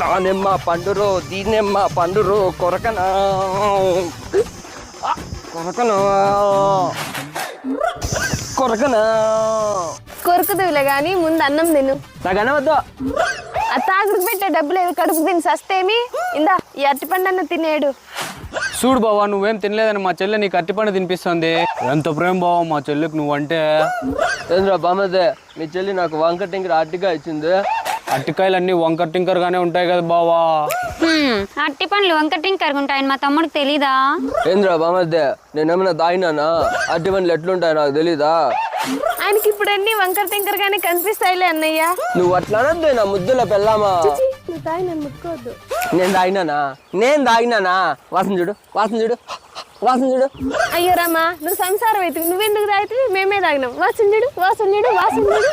దానిమ్మ పండురో దీనిమ్మ పండురో కొరకనా? కొరకనా? కొరకనా? కొరుకుదువులే గాని ముందు అన్నం తిను. నాకు అనవద్దు ఆ తాగుడుకు పెట్టే డబ్బులు ఏవి కడుపు తిని సస్తేమి? ఇందా ఈ అరటిపండు అన్న తినేడు. చూడు బావా నువ్వేం తినలేదని మా చెల్లె నీకు అట్టిపండు తినిపిస్తుంది. ఎంత ప్రేమ బావా మా చెల్లెకి నువ్వంటే. ఏంద్రా బామ్మదే మీ చెల్లి నాకు వంక టింకర అట్టిగా ఇచ్చింది. అట్టికాయలు అన్ని వంకర్ టింకర్ గానే ఉంటాయి కదా బావా. అట్టి పండ్లు వంక టింకర్ ఉంటాయని మా తమ్ముడికి తెలీదా? ఏంద్రా బామ్మదే నేనేమైనా దాయినానా అట్టి పనులు ఎట్లుంటాయో నాకు తెలీదా? ఆయనకి ఇప్పుడు అన్ని వంకర తింకర గానే కనిపిస్తాయిలే అన్నయ్య. నువ్వు అట్లా అనొద్దు నా ముద్దుల పెళ్ళామా? నేను దాగినానా నేను దాగినానా వాసన చూడు వాసన చూడు వాసన చూడు. అయ్యో రామా నువ్వు సంసారం అయితే నువ్వెందుకు తాగితే మేమే తాగినాం. వాసన చూడు వాసన చూడు వాసన చూడు.